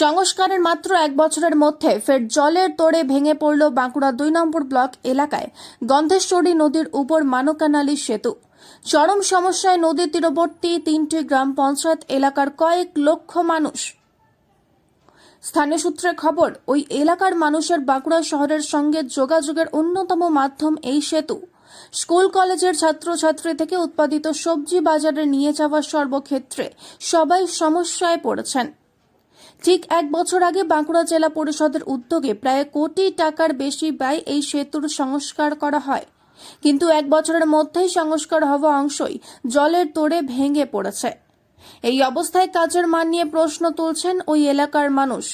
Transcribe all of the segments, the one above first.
সংস্কারের মাত্র এক বছরের মধ্যে ফের জলের তোড়ে ভেঙে পড়ল বাঁকুড়া দুই নম্বর ব্লক এলাকায়। গন্ধেশ্বরী নদীর উপর মানকানালী সেতু। চরম সমস্যায় নদীর তীরবর্তী তিনটি গ্রাম পঞ্চায়েত এলাকার কয়েক লক্ষ মানুষ। স্থানীয় সূত্রে খবর, ওই এলাকার মানুষের বাঁকুড়া শহরের সঙ্গে যোগাযোগের অন্যতম মাধ্যম এই সেতু। স্কুল কলেজের ছাত্রছাত্রী থেকে উৎপাদিত সবজি বাজারে নিয়ে যাওয়ার সর্বক্ষেত্রে সবাই সমস্যায় পড়েছেন। ঠিক এক বছর আগে বাঁকুড়া জেলা পরিষদের উদ্যোগে প্রায় কোটি টাকার বেশি ব্যয় এই সেতুর সংস্কার করা হয়। কিন্তু এক বছরের মধ্যেই সংস্কার হওয়া অংশই জলের তোড়ে ভেঙে পড়েছে। এই অবস্থায় কাজের মান নিয়ে প্রশ্ন তুলছেন ওই এলাকার মানুষ।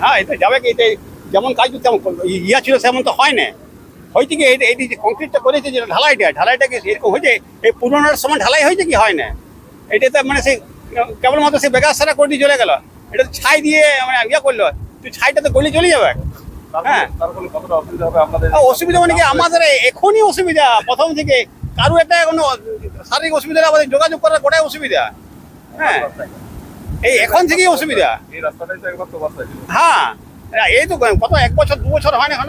হ্যাঁ এটা যাবে কি? এটা যেমন কাজ তেমন ইয়া ছিল তেমন তো হয় না। হয়েছে কি এইটি যে কংক্রিটটা করেছে, যেটা ঢালাইটা ঢালাইটা কি এরকম হয়েছে, এই পুরোনোর সময় ঢালাই হয়েছে কি? হয় না। এটা তো মানে সেই কেবলমাত্র সে বেকার সারা করে চলে গেল। এটা ছাই দিয়ে মানে ইয়ে করল। তুই ছাইটা তো গলি চলে যাবে। হ্যাঁ। অসুবিধা মানে কি? আমাদের এখনই অসুবিধা। প্রথম থেকে কারও একটা কোনো শারীরিক অসুবিধা আমাদের যোগাযোগ করার গোটাই অসুবিধা। হ্যাঁ। এই এখন থেকেই অসুবিধা। হ্যাঁ। এই তো কত এক বছর দু বছর হয় না এখন?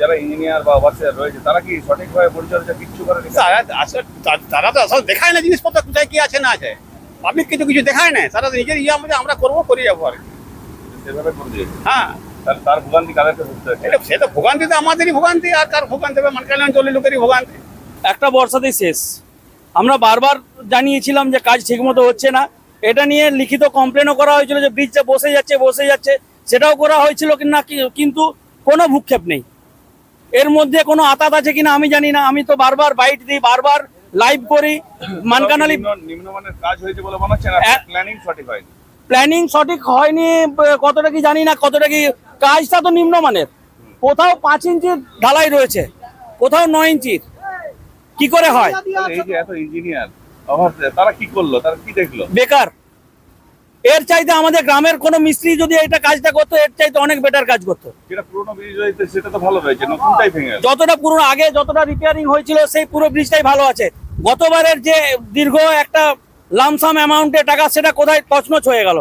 যারা ইঞ্জিনিয়ার বা রয়েছে তারা কি সঠিকভাবে পরিচর্যা কিচ্ছু তারা আসলে তারা তো আসলে দেখায় না জিনিসপত্র কোথায় কি আছে না আছে। পাবলিক কিছু কিছু দেখায় না তারা তো নিজের ইয়ে আমাদের আমরা করব করে যাব আর সেভাবে করে হ্যাঁ। তার তার ভোগান্তি কাদেরকে ভুগতে এটা সে তো ভোগান্তি তো আমাদেরই ভোগান্তি আর তার ভোগান্তি হবে? লোকেরই ভোগান্তি। একটা বর্ষাতেই শেষ। আমরা বারবার জানিয়েছিলাম যে কাজ ঠিকমতো হচ্ছে না। এটা নিয়ে লিখিত কমপ্লেনও করা হয়েছিল যে ব্রিজটা বসে যাচ্ছে বসে যাচ্ছে। সেটাও করা হয়েছিল কি না কি- কিন্তু কোনো ভূক্ষেপ নেই। এর মধ্যে কোনো আতাত আছে কিনা আমি জানি না। আমি তো বারবার বাইট দিই বারবার লাইভ করি। মানকানালি নিম্নমানের কাজ হয়েছে বলে মনে হচ্ছে প্ল্যানিং সঠিক হয়নি। প্ল্যানিং সঠিক হয়নি কতটা কি জানি না কতটা কি কাজটা তো নিম্নমানের। কোথাও পাঁচ ইঞ্চির ঢালাই রয়েছে কোথাও নয় ইঞ্চির। কি করে হয়? এই যে এত ইঞ্জিনিয়ার তারা কি করল? তারা কি দেখল? বেকার। এর চাইতে আমাদের গ্রামের কোনো মিস্ত্রি যদি এটা কাজটা করতো এর চাইতে অনেক বেটার কাজ করতো। যতটা পুরনো আগে যতটা রিপেয়ারিং হয়েছিল সেই পুরো ব্রিজটাই ভালো আছে। গতবারের যে দীর্ঘ একটা লামসাম অ্যামাউন্টের টাকা সেটা কোথায় তছনছ হয়ে গেল?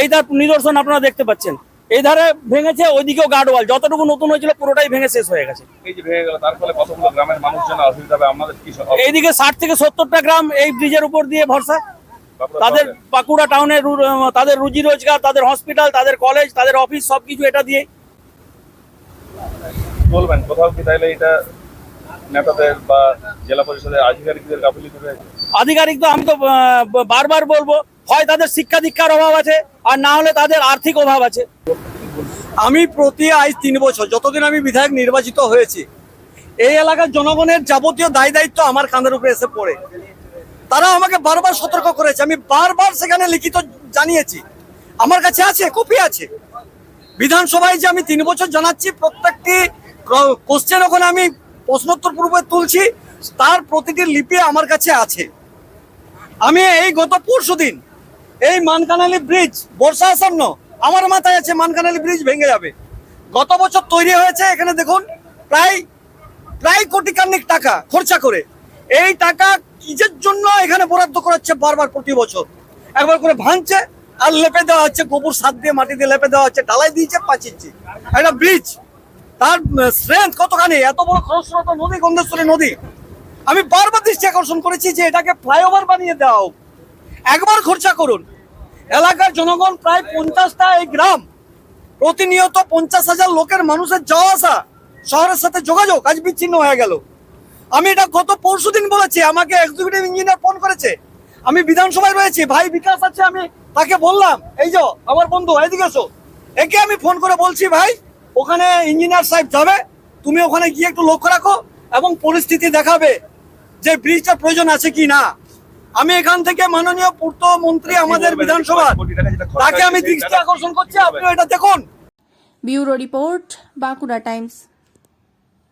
এই তার নিদর্শন আপনারা দেখতে পাচ্ছেন। এই ধারে ভেঙেছে ওইদিকেও গার্ডওয়াল যতটুকু নতুন হয়েছিল পুরোটাই ভেঙে শেষ হয়ে গেছে। এইদিকে ষাট থেকে সত্তরটা গ্রাম এই ব্রিজের উপর দিয়ে ভরসা। তাদের? বাঁকুড়া টাউনের তাদের রুজি রোজগার তাদের হসপিটাল তাদের কলেজ তাদের অফিস সবকিছু এটা দিয়ে। বলবেন কোথাও কি তাইলে এটা নেতাদের বা জেলা পরিষদের আধিকারিকদের গাফিলিতি রয়েছে? আধিকারিক তো আমি তো বারবার বলব হয় তাদের শিক্ষা দীক্ষার অভাব আছে আর না হলে তাদের আর্থিক অভাব আছে। আমি প্রতি আজ তিন বছর যতদিন আমি বিধায়ক নির্বাচিত হয়েছি এই এলাকার জনগণের যাবতীয় দায় দায়িত্ব আমার কাঁধের উপরে এসে পড়ে। তারা আমাকে বারবার সতর্ক করেছে। আমি বারবার সেখানে লিখিত জানিয়েছি। আমার কাছে আছে, কপি আছে। বিধানসভায় যে আমি তিন বছর জানাচ্ছি, প্রত্যেকটি কোশ্চেন ওখানে আমি প্রশ্নোত্তর পূর্বে তুলছি, তার প্রতিটি লিপি আমার কাছে আছে। আমি এই গত পরশু দিন এই মানকানালি ব্রিজ, বর্ষা আসন্ন, আমার মাথায় আছে মানকানালি ব্রিজ ভেঙে যাবে। গত বছর তৈরি হয়েছে, এখানে দেখুন, প্রায় প্রায় কোটি কান্নিক টাকা খরচা করে। এই টাকা কিসের জন্য এখানে বরাদ্দ করাচ্ছে বারবার প্রতি বছর। একবার করে ভাঙছে আর লেপে দেওয়া হচ্ছে, গোবর সার দিয়ে মাটি দিয়ে লেপে দেওয়া হচ্ছে, ঢালাই দিয়েছে পাচিয়েছে একটা ব্রিজ তার স্ট্রেংথ কতখানি? এত বড় খরস্রোত নদী, গন্ধেশ্বরী নদী। আমি বারবার দৃষ্টি আকর্ষণ করেছি যে এটাকে ফ্লাইওভার বানিয়ে দেওয়া হোক। একবার খরচা করুন। এলাকার জনগণ প্রায় পঞ্চাশটা এই গ্রাম, প্রতিনিয়ত পঞ্চাশ হাজার লোকের মানুষের যাওয়া আসা, শহরের সাথে যোগাযোগ, আজ বিচ্ছিন্ন হয়ে গেল। আমি এটা গত পরশু দিন বলেছি আমাকে এক্সিকিউটিভ ইঞ্জিনিয়ার ফোন করেছে। আমি বিধানসভায় রয়েছি ভাই বিকাশ আছে আমি তাকে বললাম এই যে আমার বন্ধু এদিকে এসো। একে আমি ফোন করে বলছি ভাই ওখানে ইঞ্জিনিয়ার সাহেব যাবে তুমি ওখানে গিয়ে একটু লক্ষ্য রাখো এবং পরিস্থিতি দেখাবে যে ব্রিজটার প্রয়োজন আছে কি না। আমি এখান থেকে মাননীয় পূর্ত মন্ত্রী আমাদের বিধানসভা তাকে আমি দৃষ্টি আকর্ষণ করছি আপনিও এটা দেখুন। Bureau report Bankura Times.